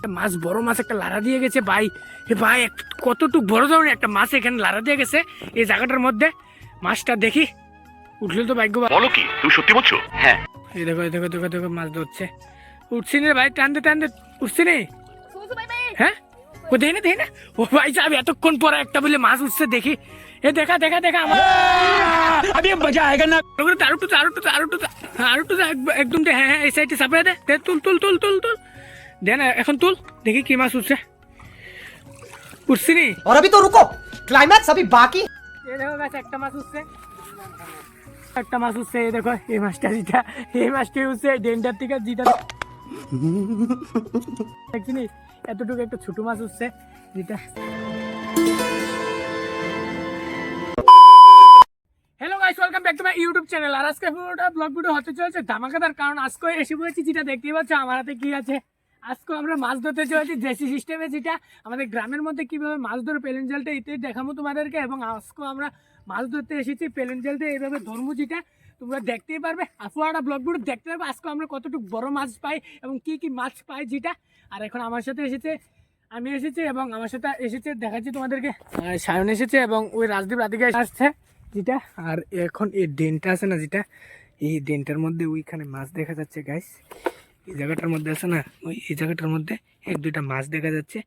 একটা মাছ বড় মাছ একটা লাড়া দিয়ে গেছে ভাই। এ ভাই কতটুক বড় ধরনের একটা মাছ এখানে লাড়া দিয়ে গেছে এই জায়গাটার মধ্যে। মাছটা দেখি। উঠলে তো ভাগ্য। বলো কি তুমি সত্যি বলছো? হ্যাঁ। এই দেখো এই দেখো দেখো দেখো মাছ ধরছে। উঠছি রে ভাই টানতে টানতে উঠছি নে। হ্যাঁ? ও দেখি না দেখি না। ও ভাই সাহেব এতক্ষণ পরে একটা বলে মাছ উঠছে দেখি। এ দেখা দেখা দেখা আমার আমি মজা আয়েগা না। আরও টু আরও টু আরও টু আরও টু একদম হ্যাঁ হ্যাঁ এই সাইডে চাপিয়ে দে। দে তুল তুল তুল তুল তুল। দে না এখন তুল দেখি কি মাছ উঠছে উঠছি নি और अभी तो रुको क्लाइमैक्स अभी बाकी এই দেখো গাছ একটা মাছ উঠছে একটা মাছ উঠছে এই দেখো এই মাছটা যেটা এই মাছটা উঠছে ডেন্ডার থেকে যেটা দেখছি নি? এতটুকু একটা ছোট মাছ উঠছে যেটা hello guys welcome back to my YouTube channel আর আজকে পুরোটা ব্লগ ভিডিও হতে চলেছে ধামাকাদার কারণ আজকে এসে পড়েছি যেটা দেখতেই পাচ্ছ আমার হাতে কি আছে আজকে আমরা মাছ ধরতে চলেছি দেশি সিস্টেমে যেটা আমাদের গ্রামের মধ্যে কীভাবে মাছ ধরে পেলেন জালটা এতে দেখাবো তোমাদেরকে, এবং আজকে আমরা মাছ ধরতে এসেছি পেলেন জালটা এইভাবে ধরবো যেটা। তোমরা দেখতেই পারবে আফোয়াটা ব্লগ দেখতে পারবে, আজকে আমরা কতটুকু বড় মাছ পাই এবং কি কি মাছ পাই যেটা। আর এখন আমার সাথে এসেছে, আমি এসেছি এবং আমার সাথে এসেছে, দেখাচ্ছি তোমাদেরকে সায়ন এসেছে এবং ওই রাজদীপ রাধিকা আসছে যেটা। আর এখন এই ডেনটা আছে না যেটা, এই ডেনটার মধ্যে ওইখানে মাছ দেখা যাচ্ছে গাইস এই জায়গাটার মধ্যে আছে না, ওই, এই জায়গাটার মধ্যে এক দুইটা মাছ দেখা যাচ্ছে।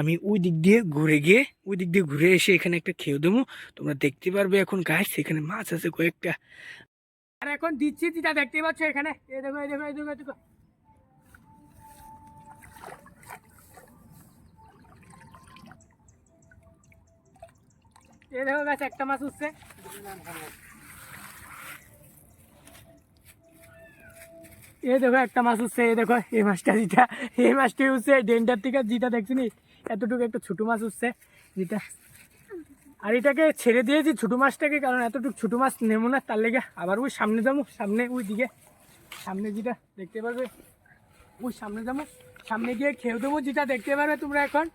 আমি ওই দিক দিয়ে ঘুরে গিয়ে, ওই দিক দিয়ে ঘুরে এসে এখানে একটা খেয়ে দেবো। তোমরা দেখতে পারবে এখন গাছ সেখানে মাছ আছে কয়েকটা। আর এখন দিচ্ছি যেটা দেখতে পাচ্ছ এখানে? এই এই এই দেখো গাছ একটা মাছ উঠছে। এই দেখো, একটা মাছ উঠছে এই দেখো এই মাছটা যেটা এই মাছটি উঠছে ডেন্টার থেকে যেটা দেখছি নি এতটুকু একটা ছোট মাছ উঠছে, যেটা। আর এটাকে ছেড়ে দিয়েছি ছোট মাছটাকে, কারণ এতটুকু ছোটো মাছ নেব না, তার লেগে আবার ওই সামনে যাব, সামনে ওই দিকে। সামনে যেটা দেখতে পারবে, ওই সামনে যাব, সামনে গিয়ে খেয়ে দেবো, যেটা দেখতে পারবে তোমরা এখন।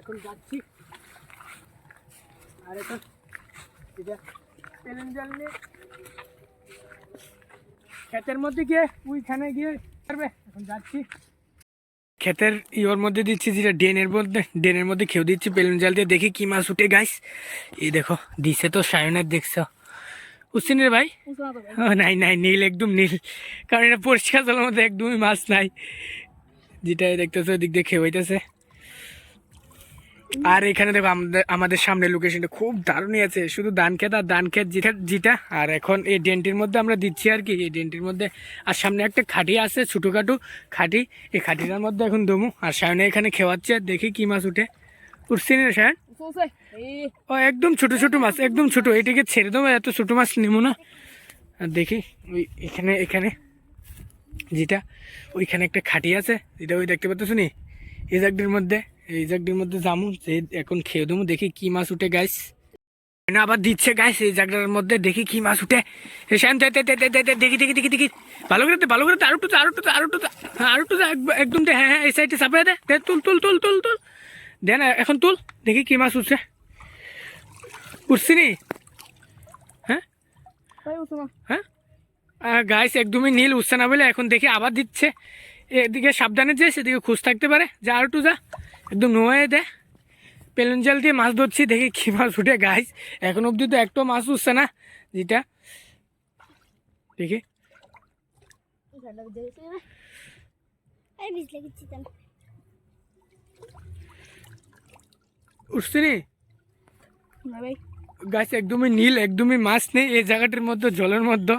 এখন যাচ্ছি। আর এখন, এটা নিয়ে। ক্ষেতের মধ্যে গিয়ে ওইখানে গিয়ে পারবে এখন যাচ্ছি। ক্ষেতের ইওর মধ্যে দিচ্ছি যেটা ড্রেনের মধ্যে ড্রেনের মধ্যে খেয়ে দিচ্ছি বেলুন জাল দিয়ে দেখি কি মাছ উঠে গাইস এই দেখো দিছে তো সায়নের দেখছ? উসিনের ভাই? ও নাই নাই নীল একদম নীল। কারণ এটা পরিষ্কার জলের মধ্যে একদমই মাছ নাই। যেটা দেখতেছো ওই দিক দিয়ে খেয়ে হইতেছে। আর এখানে দেখো আমাদের আমাদের সামনে লোকেশনটা খুব দারুণই আছে। শুধু ধান ক্ষেত আর ধান ক্ষেত যেটা জিটা আর এখন এই ডেন্টির মধ্যে আমরা দিচ্ছি আর কি এই ডেন্টির মধ্যে। আর সামনে একটা খাটি আছে ছোটোখাটো খাটি। এই খাটিটার মধ্যে এখন দমু। আর সায়নে এখানে খেওয়াচ্ছে আর দেখি কি মাছ উঠে। উঠছি না সায়ন? ও একদম ছোট ছোট মাছ একদম ছোট। এটাকে ছেড়ে দেবো এত ছোট মাছ নেব না। আর দেখি ওই এখানে এখানে। যেটা ওইখানে একটা খাটি আছে। যেটা ওই দেখতে পাচ্ছ নি? এই জাগডির মধ্যে। এই জাগডির মধ্যে জামু যে এখন খেয়ে দেবো, দেখি কি মাছ উঠে গাইস আবার দিচ্ছে গাইস এই জাগটার মধ্যে, দেখি কি মাছ উঠে। দেখি দেখি দেখি দেখি। ভালো করে ভালো করে আরও টু আরও টু আরও টু আরও টু একদম হ্যাঁ হ্যাঁ এই সাইডে চাপিয়ে দে। দে, তুল তুল তুল তুল তুল। দে না, এখন তুল, দেখি কি মাছ উঠছে। উঠছি নি? হ্যাঁ? হ্যাঁ? গাইস একদমই নীল, উঠছে না বলে এখন দেখি আবার দিচ্ছে। এদিকে সাবধানে যে, সেদিকে খুশ থাকতে পারে। যা, আর একটু যা। একদম নোয়ে দে। পেলন জাল দিয়ে মাছ ধরছি দেখি কী মাছ উঠে। গাছ এখন অবধি তো একটু মাছ উঠছে না যেটা। দেখি। উঠছে নি? গাছ একদমই নীল একদমই মাছ নেই এই জায়গাটির মধ্যে জলের মধ্যে।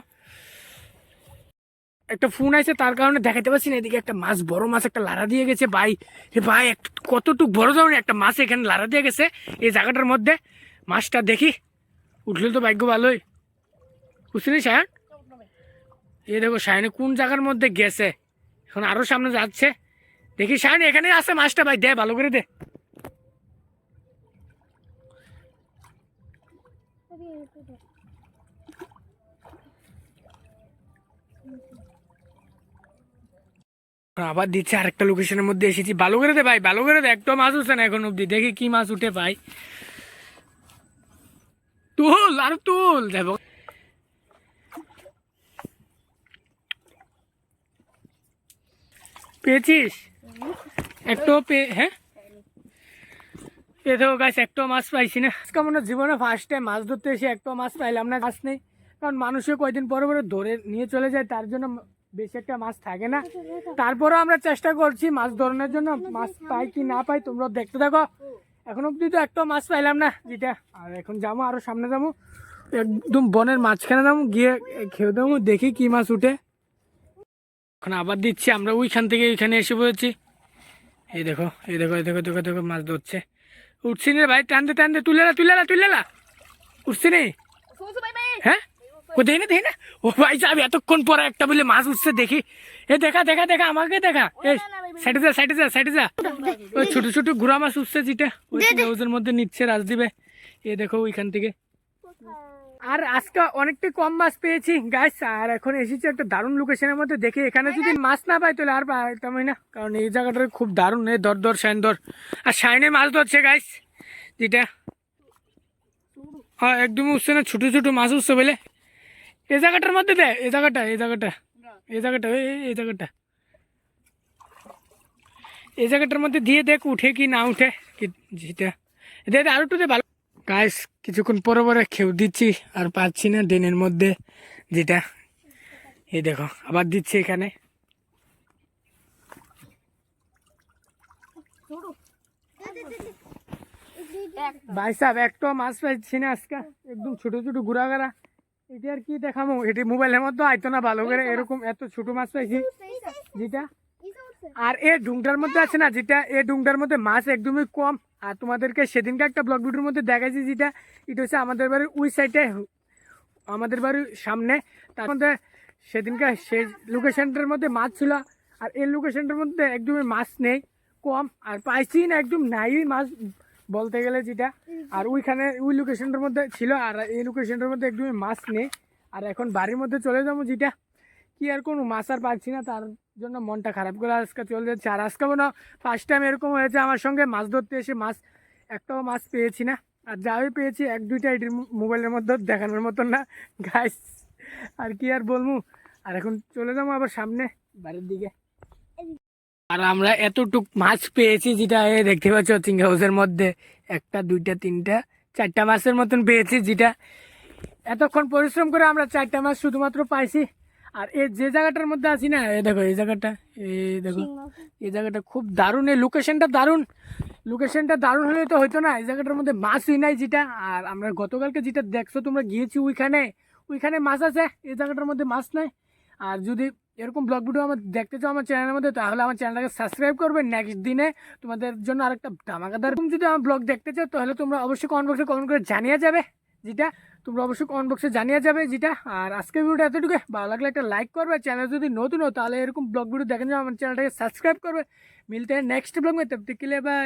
একটা ফোন আছে তার কারণে দেখাতে পারছি না। এদিকে একটা মাছ, বড় মাছ একটা লাড়া দিয়ে গেছে। ভাই, এ ভাই কতটুক বড় ধরনের একটা মাছ এখানে লাড়া দিয়ে গেছে এই জায়গাটার মধ্যে? মাছটা দেখি। উঠলে তো ভাগ্য ভালোই। বুঝছিনি সায়ন? এ দেখো সায়নে কোন জায়গার মধ্যে গেছে? এখন আরও সামনে যাচ্ছে। দেখি সায়ন, এখানে আছে মাছটা ভাই, দে, ভালো করে দে। আবার দিচ্ছে আরেকটা লোকেশনের মধ্যে এসেছি। ভালো করে দে ভাই দে একটা মাছ উঠছে না এখন অব্দি দেখি কি মাছ উঠে ভাই তুল, আর তুল। দেখো। পেয়েছিস? একটু পে হ্যাঁ? তো গাছ একটু মাছ পাইছি না। আজকে মনে জীবনে ফার্স্ট টাইম মাছ ধরতে এসে একটু মাছ পাইলাম না, মাছ নেই। কারণ মানুষে কয়দিন পরে পরে ধরে নিয়ে চলে যায়, তার জন্য বেশি একটা মাছ থাকে না। তারপরেও আমরা চেষ্টা করছি মাছ ধরানোর জন্য। মাছ পাই কি না পাই তোমরা দেখতে থাকো। এখন অব্দি তো একটা মাছ পাইলাম না যেটা। আর এখন যাব আরও সামনে যাব। একদম বনের মাঝখানে যাব গিয়ে খেয়ে দেবো দেখি কি মাছ উঠে। এখন আবার দিচ্ছি আমরা ওইখান থেকে ওইখানে এসে পড়েছি। এই দেখো এই দেখো এই দেখো দেখো দেখো মাছ ধরছে। উঠছি রে ভাই টানতে টানতে তুলেলা তুলেলা তুলেলা উঠছি নে। হ্যাঁ? ও দেখি না দেখি না। ও ভাই সাহেব এতক্ষণ পরে একটা বলে মাছ উঠছে দেখি। এ দেখা দেখা দেখা আমাকে দেখা। এই সাইডে যা সাইডে যা সাইডে যা। ওই ছোট ছোট ঘোড়া মাছ উঠছে যেটা। ওই হাউসের মধ্যে নিচ্ছে রাজদ্বীপে এ দেখো ওইখান থেকে। আর আজকে অনেকটা কম মাছ পেয়েছি। গাছ আর এখন এসেছি একটা দারুণ লোকেশনের মধ্যে। দেখি এখানে যদি মাছ না পাই তাহলে আর পাইতামই না। কারণ এই জায়গাটা খুব দারুণ। এই দর দর শাইন দর আর শাইনে মাছ ধরছে গাছ যেটা। হ্যাঁ একদম উঠছে না ছোটো ছোটো মাছ উঠছে বলে। এই জায়গাটার মধ্যে দে এই জায়গাটা এই জায়গাটা এই জায়গাটা এই জায়গাটা। এই জায়গাটার মধ্যে দিয়ে দেখ, উঠে কি না উঠে, কি যেটা দে আর একটু দে, ভালো। গাছ কিছুক্ষণ পরে পরে খেউ দিচ্ছি, আর পাচ্ছি না ড্রেনের মধ্যে যেটা। এই দেখো, আবার দিচ্ছি এখানে। ভাই সাহেব একটা মাছ পাইছি না আজকে। একদম ছোট ছোট ঘুরা গাড়া এটা আর কি দেখামো? এটি মোবাইলের মধ্যে আইতো না ভালো করে। এরকম এত ছোট মাছ পাইছি যেটা? আর এ ডুংটার মধ্যে আছে না? যেটা এ ডুংটার মধ্যে মাছ একদমই কম। আর তোমাদেরকে সেদিনকে একটা ব্লগ ভিডিওর মধ্যে দেখাইছি যেটা। এটা হচ্ছে আমাদের বাড়ির ওই সাইডে আমাদের বাড়ির সামনে। তার মধ্যে সেদিনকে সেই লোকেশনটার মধ্যে মাছ ছিল। আর এই লোকেশনটার মধ্যে একদমই মাছ নেই, কম। আর পাইছি না, একদম নাই মাছ। বলতে গেলে যেটা, আর ওইখানে ওই লোকেশনটার মধ্যে ছিল, আর এই লোকেশনটার মধ্যে একদমই মাছ নেই। আর এখন বাড়ির মধ্যে চলে যাব যেটা, কি আর কোনো মাছ আর পাচ্ছি না, তার জন্য মনটা খারাপ করে আজকে চলে যাচ্ছে। আর আজকে মনে ফার্স্ট টাইম এরকম হয়েছে আমার সঙ্গে, মাছ ধরতে এসে মাছ, একটাও মাছ পেয়েছি না। আর যাই পেয়েছি, এক দুইটা এটির মোবাইলের মধ্যে দেখানোর মতন না। গাছ আর কি আর বলব? আর এখন চলে যাব আবার সামনে, বাড়ির দিকে। আর আমরা এতটুক মাছ পেয়েছি যেটা এ দেখতে পাচ্ছ চিংড়ি হাউসের মধ্যে। একটা দুইটা তিনটা চারটা মাছের মতন পেয়েছি যেটা এতক্ষণ পরিশ্রম করে আমরা চারটা মাছ শুধুমাত্র পাইছি। আর এই যে জায়গাটার মধ্যে আছি না এই দেখো এই জায়গাটা এই দেখো এই জায়গাটা খুব দারুণ এই লোকেশনটা দারুণ। লোকেশনটা দারুণ হলে তো হইতো না এই জায়গাটার মধ্যে মাছই নাই যেটা। আর আমরা গতকালকে যেটা দেখছ তোমরা গিয়েছি ওইখানে ওইখানে মাছ আছে এই জায়গাটার মধ্যে মাছ নাই। আর যদি এরকম ব্লগ ভিডিও আমার দেখতে চাও আমার চ্যানেলের মধ্যে, তাহলে আমার চ্যানেলটাকে সাবস্ক্রাইব করবে। নেক্সট দিনে তোমাদের জন্য আরেকটা ধামাকাদার যদি আমার ব্লগ দেখতে চাও, তাহলে তোমরা অবশ্যই কমেন্ট কমেন্ট করে জানিয়ে যাবে, যেটা তোমরা অবশ্যই কমেন্ট বক্সে জানিয়ে যাবে, যেটা। আর আজকের ভিডিওটা এতটুকু। ভালো লাগলে একটা লাইক করবে। চ্যানেল যদি নতুন হো তাহলে এরকম ব্লগ ভিডিও দেখেন আমার চ্যানেলটাকে সাবস্ক্রাইব করবে। মিলতে নেক্সট ব্লগ মে তব বাই